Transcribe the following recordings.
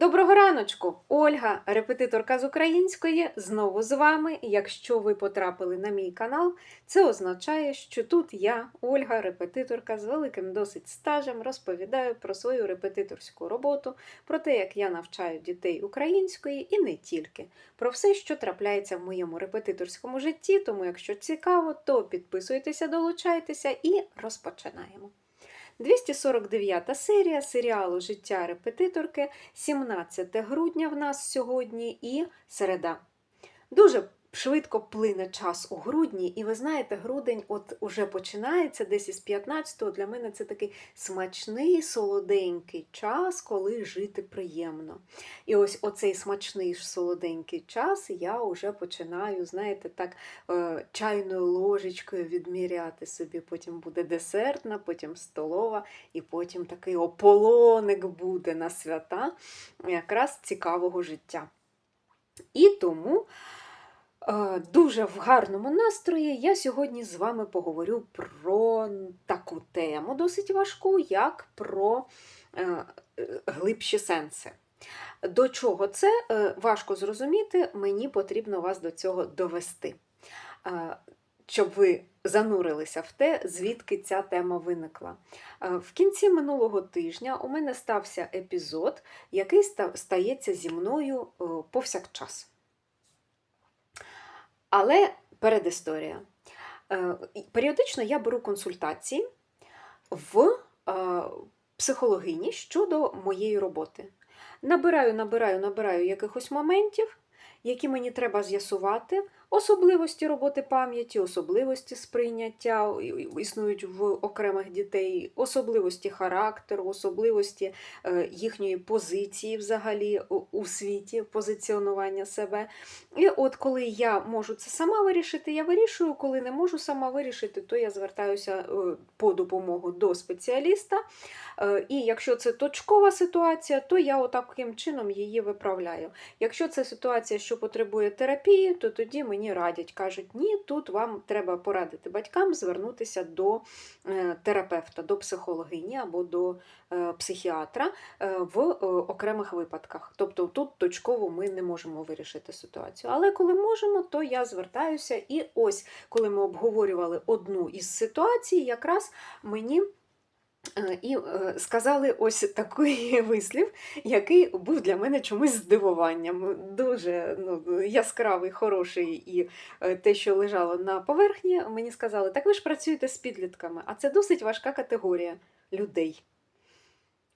Доброго раночку! Ольга, репетиторка з української, знову з вами. Якщо ви потрапили на мій канал, це означає, що тут я, Ольга, репетиторка з великим досить стажем, розповідаю про свою репетиторську роботу, про те, як я навчаю дітей української і не тільки, про все, що трапляється в моєму репетиторському житті. Тому, якщо цікаво, то підписуйтеся, долучайтеся і розпочинаємо. 249 серія серіалу Життя репетиторки, 17 грудня в нас сьогодні і середа. Дуже швидко плине час у грудні, і ви знаєте, грудень от уже починається десь із 15-го. Для мене це такий смачний, солоденький час, коли жити приємно. І ось оцей смачний солоденький час я вже починаю, знаєте, так е, чайною ложечкою відміряти собі. Потім буде десертна, потім столова, і потім такий ополоник буде на свята якраз цікавого життя. І тому дуже в гарному настрої я сьогодні з вами поговорю про таку тему досить важку, як про е, е, глибші сенси. До чого це е, важко зрозуміти, мені потрібно вас до цього довести, Е, щоб ви занурилися в те, звідки ця тема виникла. Е, В кінці минулого тижня у мене стався епізод, який стається зі мною е, повсякчас. Але передісторія. Е, Періодично я беру консультації в е, психологині щодо моєї роботи. Набираю, набираю, набираю якихось моментів, які мені треба з'ясувати. Особливості роботи пам'яті, особливості сприйняття існують в окремих дітей, особливості характеру, особливості е, їхньої позиції взагалі у- світі, позиціонування себе. І от коли я можу це сама вирішити, я вирішую, коли не можу сама вирішити, то я звертаюся е, по допомогу до спеціаліста. Е, І якщо це точкова ситуація, то я отаким чином її виправляю. Якщо це ситуація, що потребує терапії, то тоді мені радять, кажуть, ні, тут вам треба порадити батькам звернутися до е, терапевта, до психологині або до е, психіатра е, в окремих випадках. Тобто тут точково ми не можемо вирішити ситуацію. Але коли можемо, то я звертаюся. І ось, коли ми обговорювали одну із ситуацій, якраз мені. Е, І е, сказали ось такий вислів, який був для мене чомусь здивуванням. Дуже ну, яскравий, хороший, і е, те, що лежало на поверхні, мені сказали, так ви ж працюєте з підлітками, а це досить важка категорія людей.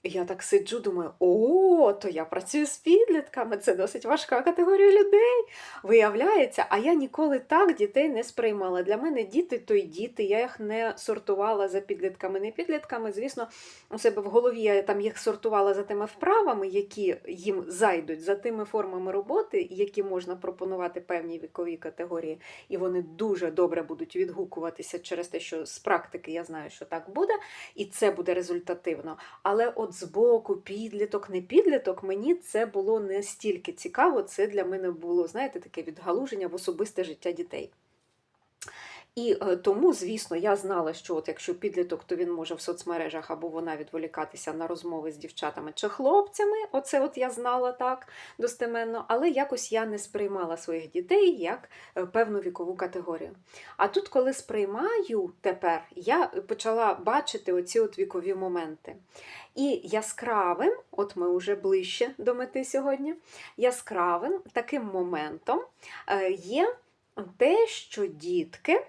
Я так сиджу, думаю, о, то я працюю з підлітками, це досить важка категорія людей. Виявляється, а я ніколи так дітей не сприймала. Для мене діти то й діти. Я їх не сортувала за підлітками, не підлітками. Звісно, у себе в голові я там їх сортувала за тими вправами, які їм зайдуть, за тими формами роботи, які можна пропонувати певній віковій категорії. І вони дуже добре будуть відгукуватися через те, що з практики я знаю, що так буде, і це буде результативно. Але от з боку підліток, не підліток, мені це було не стільки цікаво. Це для мене було, знаєте, таке відгалуження в особисте життя дітей. І е, тому, звісно, я знала, що от якщо підліток, то він може в соцмережах або вона відволікатися на розмови з дівчатами чи хлопцями. Оце от я знала так достеменно, але якось я не сприймала своїх дітей як е, певну вікову категорію. А тут, коли сприймаю тепер, я почала бачити оці от вікові моменти. І яскравим, от ми вже ближче до мети сьогодні, яскравим таким моментом е, є те, що дітки,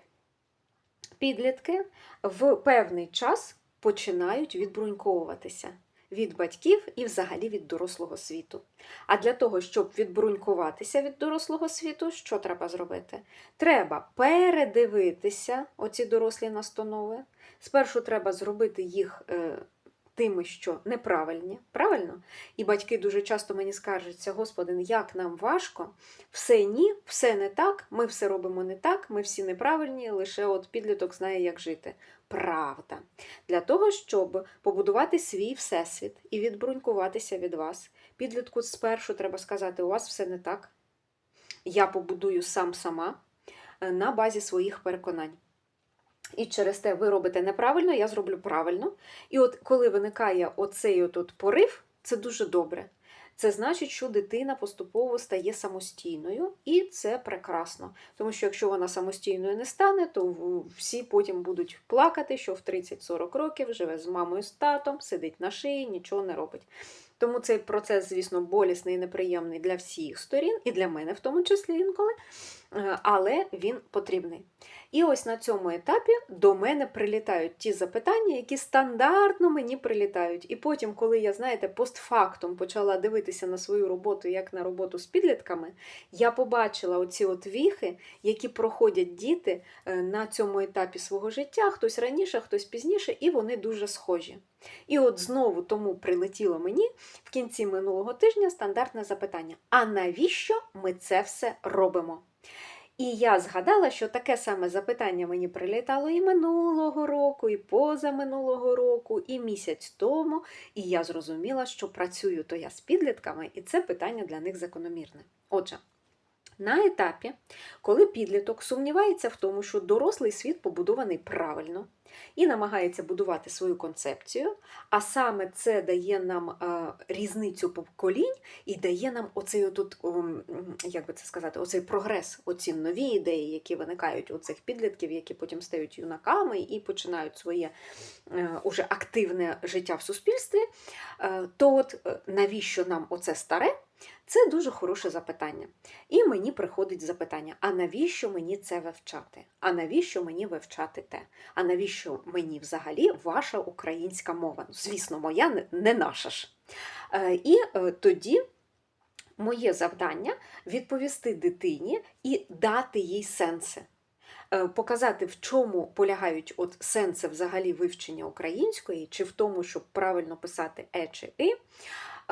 підлітки в певний час починають відбруньковуватися від батьків і взагалі від дорослого світу. А для того, щоб відбрунькуватися від дорослого світу, що треба зробити? Треба передивитися оці дорослі настанови. Спершу треба зробити їх е, тими, що неправильні, правильно? І батьки дуже часто мені скаржаться, Господи, як нам важко, все ні, все не так, ми все робимо не так, ми всі неправильні, лише от підліток знає, як жити. Правда. Для того, щоб побудувати свій всесвіт і відбрунькуватися від вас, підлітку спершу треба сказати, у вас все не так. Я побудую сам сама е, на базі своїх переконань. І через те ви робите неправильно, я зроблю правильно. І от коли виникає оцей от порив, це дуже добре. це значить, що дитина поступово стає самостійною, і це прекрасно. Тому що якщо вона самостійною не стане, то всі потім будуть плакати, що в 30-40 років живе з мамою з татом, сидить на шиї, нічого не робить. Тому цей процес, звісно, болісний і неприємний для всіх сторін, і для мене в тому числі інколи, але він потрібний. І ось на цьому етапі до мене прилітають ті запитання, які стандартно мені прилітають. І потім, коли я, знаєте, постфактум почала дивитися на свою роботу як на роботу з підлітками, я побачила оці от віхи, які проходять діти е, на цьому етапі свого життя, хтось раніше, хтось пізніше, і вони дуже схожі. І от знову тому прилетіло мені в кінці минулого тижня стандартне запитання: а навіщо ми це все робимо? І я згадала, що таке саме запитання мені прилітало і минулого року, і позаминулого року, і місяць тому. І я зрозуміла, що працюю то я з підлітками, і це питання для них закономірне. Отже, на етапі, коли підліток сумнівається в тому, що дорослий світ побудований правильно і намагається будувати свою концепцію, а саме це дає нам е, різницю поколінь і дає нам оцей отут, ом, як би це сказати, оцей прогрес, оці нові ідеї, які виникають у цих підлітків, які потім стають юнаками і починають своє е, уже активне життя в суспільстві. Е, то от навіщо нам оце старе? Це дуже хороше запитання. І мені приходить запитання: а навіщо мені це вивчати? А навіщо мені вивчати те? А навіщо мені взагалі ваша українська мова? Ну, Звісно, моя не- наша ж. Е, І е, тоді моє завдання відповісти дитині і дати їй сенси. Е, Показати, в чому полягають от сенси взагалі вивчення української, чи в тому, щоб правильно писати е чи и.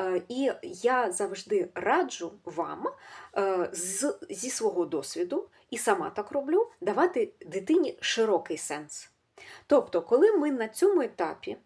Е, І я завжди раджу вам е, з, зі свого досвіду, і сама так роблю, давати дитині широкий сенс. Тобто, коли ми на цьому етапі,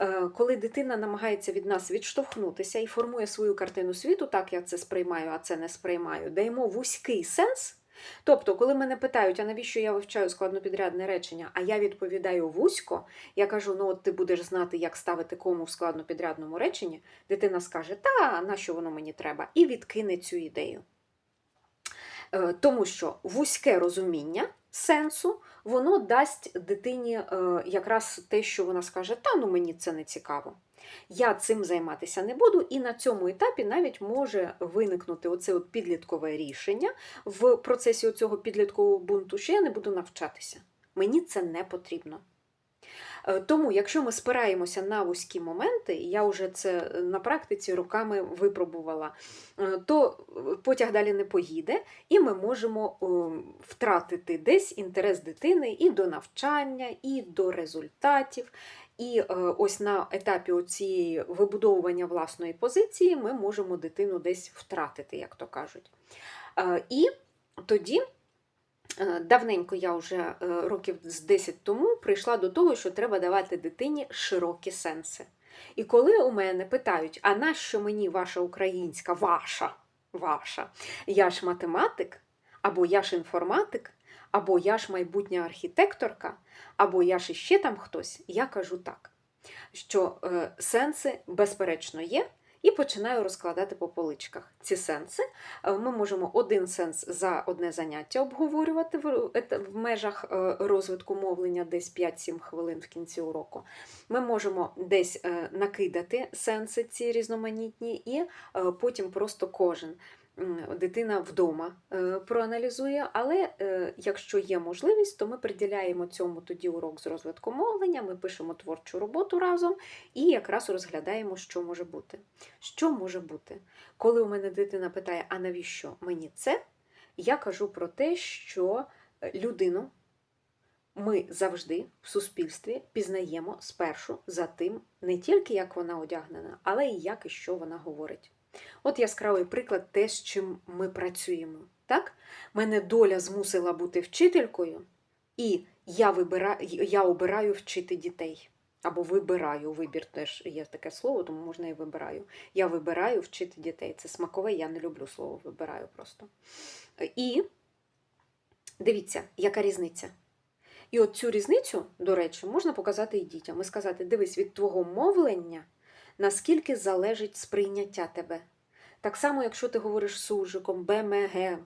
е, коли дитина намагається від нас відштовхнутися і формує свою картину світу, так я це сприймаю, а це не сприймаю, даємо вузький сенс. Тобто, коли мене питають, а навіщо я вивчаю складнопідрядне речення, а я відповідаю вузько, я кажу: ну от ти будеш знати, як ставити кому в складнопідрядному реченні, дитина скаже, та нащо воно мені треба, і відкине цю ідею. Е, Тому що вузьке розуміння сенсу, воно дасть дитині е, якраз те, що вона скаже, та ну мені це не цікаво. Я цим займатися не буду, і на цьому етапі навіть може виникнути оце от підліткове рішення в процесі цього підліткового бунту, що я не буду навчатися. Мені це не потрібно. Е, Тому, якщо ми спираємося на вузькі моменти, я вже це на практиці руками випробувала, е, то потяг далі не поїде, і ми можемо е, втратити десь інтерес дитини і до навчання, і до результатів. І е, ось на етапі цієї вибудовування власної позиції ми можемо дитину десь втратити, як то кажуть. Е, І тоді. Е, Давненько я вже років з 10 тому прийшла до того, що треба давати дитині широкі сенси. І коли у мене питають, а нащо мені ваша українська, ваша, ваша, я ж математик, або я ж інформатик, або я ж майбутня архітекторка, або я ж іще там хтось, я кажу так, що е, сенси безперечно є, і починаю розкладати по поличках ці сенси. Е, Ми можемо один сенс за одне заняття обговорювати в, межах е, розвитку мовлення десь 5-7 хвилин в кінці уроку. Ми можемо десь накидати сенси ці різноманітні, і потім просто кожен. Дитина вдома е, проаналізує, але е, якщо є можливість, то ми приділяємо цьому тоді урок з розвитку мовлення, ми пишемо творчу роботу разом і якраз розглядаємо, що може бути. Що може бути? Коли у мене дитина питає, а навіщо мені це? Я кажу про те, що е, людину ми завжди в суспільстві пізнаємо спершу за тим, не тільки як вона одягнена, але і як і що вона говорить. От яскравий приклад те, з чим ми працюємо. Так? Мене доля змусила бути вчителькою, і я, вибира... я обираю вчити дітей. Або вибираю, вибір теж є таке слово, тому можна і вибираю. Я вибираю вчити дітей. Це смакове, я не люблю слово вибираю просто. І дивіться, яка різниця. І от цю різницю, до речі, можна показати і дітям. І сказати: дивись, від твого мовлення, наскільки залежить сприйняття тебе. Так само, якщо ти говориш суржиком БМГ, е,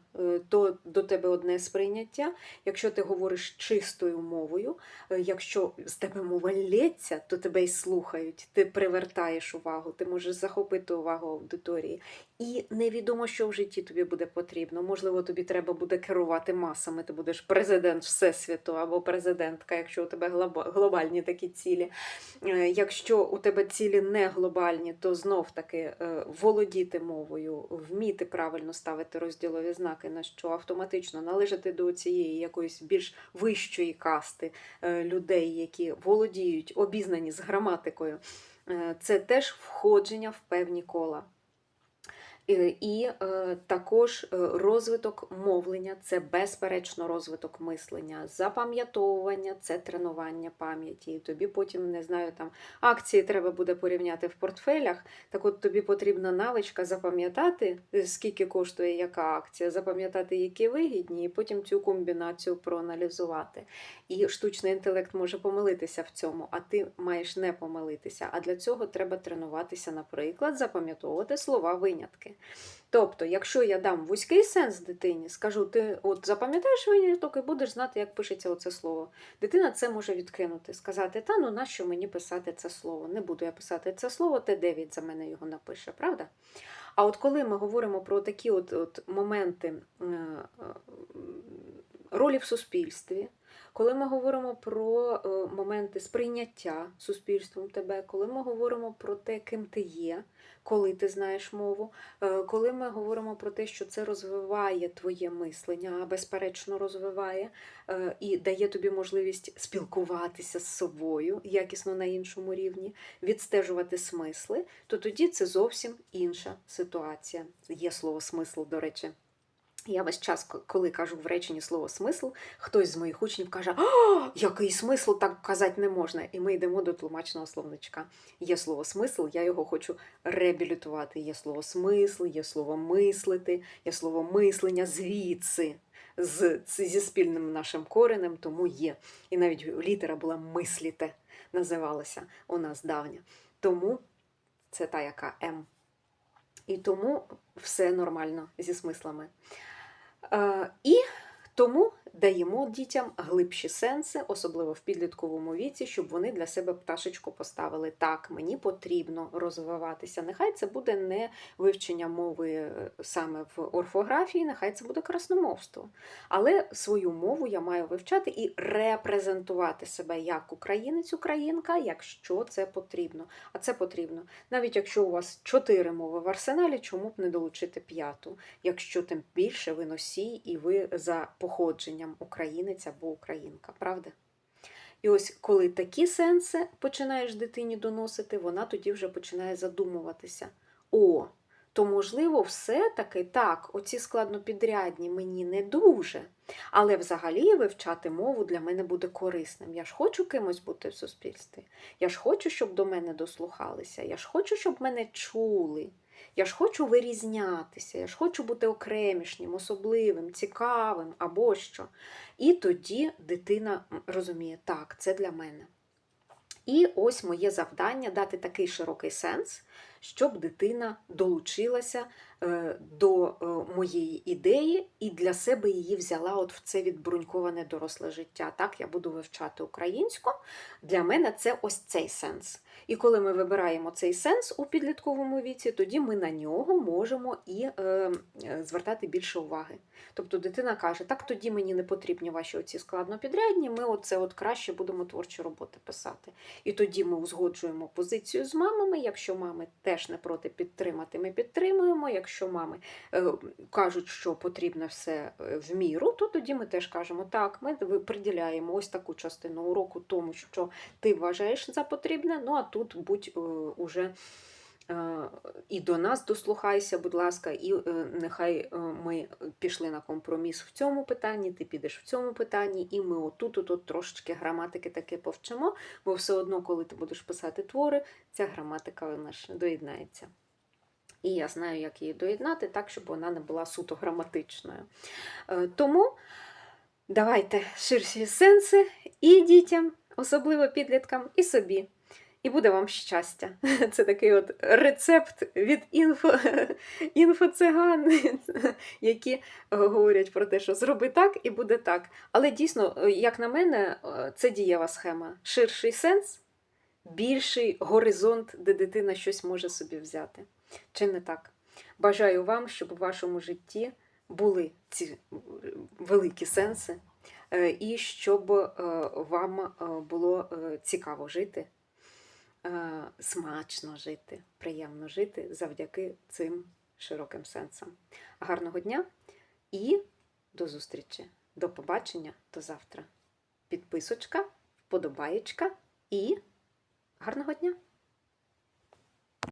то до тебе одне сприйняття. Якщо ти говориш чистою мовою, е, якщо з тебе мова лється, то тебе й слухають, ти привертаєш увагу, ти можеш захопити увагу аудиторії. І невідомо, що в житті тобі буде потрібно. Можливо, тобі треба буде керувати масами. Ти будеш президент Всесвіту або президентка, якщо у тебе глобальні такі цілі. Е, Якщо у тебе цілі не глобальні, то знов таки володіти мовою, вміти правильно ставити розділові знаки, на що автоматично належати до цієї якоїсь більш вищої касти е, людей, які володіють, обізнані з граматикою. Е, Це теж входження в певні кола. Е, І е, також е, розвиток мовлення це безперечно розвиток мислення, запам'ятовування це тренування пам'яті. І тобі потім не знаю, там акції треба буде порівняти в портфелях. Так от тобі потрібна навичка запам'ятати, скільки коштує яка акція, запам'ятати, які вигідні, і потім цю комбінацію проаналізувати. І штучний інтелект може помилитися в цьому, а ти маєш не помилитися. А для цього треба тренуватися, наприклад, запам'ятовувати слова винятки. Тобто, якщо я дам вузький сенс дитині, скажу, ти от запам'ятаєш виняток і будеш знати, як пишеться оце слово. Дитина це може відкинути, сказати, та ну нащо мені писати це слово? Не буду я писати це слово, Т9 за мене його напише, правда? А от коли ми говоримо про такі от, от моменти е, е, ролі в суспільстві, коли ми говоримо про е, моменти сприйняття суспільством тебе, коли ми говоримо про те, ким ти є, коли ти знаєш мову, е, коли ми говоримо про те, що це розвиває твоє мислення, безперечно розвиває, е, і дає тобі можливість спілкуватися з собою якісно на іншому рівні, відстежувати смисли, то тоді це зовсім інша ситуація. Є слово смисл, до речі. Я весь час, коли кажу в реченні слово смисл, хтось з моїх учнів каже, а, який смисл так казати не можна. І ми йдемо до тлумачного словничка. Є слово смисл, я його хочу реабілітувати. Є слово смисл, є слово мислити, є слово мислення звідси. З- зі спільним нашим коренем, тому є. І навіть літера була мисліте, називалася у нас давня. Тому це та, яка М. І тому все нормально зі смислами. Е, і тому даємо дітям глибші сенси, особливо в підлітковому віці, щоб вони для себе пташечку поставили. Так, мені потрібно розвиватися. Нехай це буде не вивчення мови е, саме в орфографії, нехай це буде красномовство. Але свою мову я маю вивчати і репрезентувати себе як українець, українка, якщо це потрібно. А це потрібно. Навіть якщо у вас чотири мови в арсеналі, чому б не долучити п'яту, якщо тим більше ви носій і ви за походженням українець або українка, правда? І ось коли такі сенси починаєш дитині доносити, вона тоді вже починає задумуватися: о, то можливо, все-таки так, оці складнопідрядні мені не дуже. Але взагалі вивчати мову для мене буде корисним. Я ж хочу кимось бути в суспільстві. Я ж хочу, щоб до мене дослухалися. Я ж хочу, щоб мене чули. Я ж хочу вирізнятися, я ж хочу бути окремішнім, особливим, цікавим або що. І тоді дитина розуміє, так, це для мене. І ось моє завдання дати такий широкий сенс, щоб дитина долучилася до е, моєї ідеї і для себе її взяла от в це відбруньковане доросле життя. Так, я буду вивчати українську. Для мене це ось цей сенс. І коли ми вибираємо цей сенс у підлітковому віці, тоді ми на нього можемо і е, е, звертати більше уваги. Тобто дитина каже, так тоді мені не потрібні ваші оці складнопідрядні, ми оце от краще будемо творчі роботи писати. І тоді ми узгоджуємо позицію з мамами. Якщо мами теж не проти підтримати, ми підтримуємо. Якщо мами е, кажуть, що потрібно все е, в міру, то тоді ми теж кажемо, так, ми приділяємо ось таку частину уроку тому, що ти вважаєш за потрібне. Ну а тут будь е, уже. І до нас дослухайся, будь ласка, і нехай ми пішли на компроміс в цьому питанні, ти підеш в цьому питанні, і ми отут, отут трошечки граматики таки повчимо, бо все одно, коли ти будеш писати твори, ця граматика вона ж доєднається. І я знаю, як її доєднати так, щоб вона не була суто граматичною. Е, Тому давайте ширші сенси і дітям, особливо підліткам, і собі. і буде вам щастя. Це такий от рецепт від інфо, інфоциган, які говорять про те, що зроби так і буде так. Але дійсно, як на мене, е, це дієва схема. Ширший сенс, більший горизонт, де дитина щось може собі взяти. Чи не так? Бажаю вам, щоб у вашому житті були ці е, великі сенси, е, і щоб е, вам було цікаво жити, смачно жити, приємно жити завдяки цим широким сенсам. Гарного дня і до зустрічі! До побачення до завтра. Підписочка, вподобаєчка і гарного дня!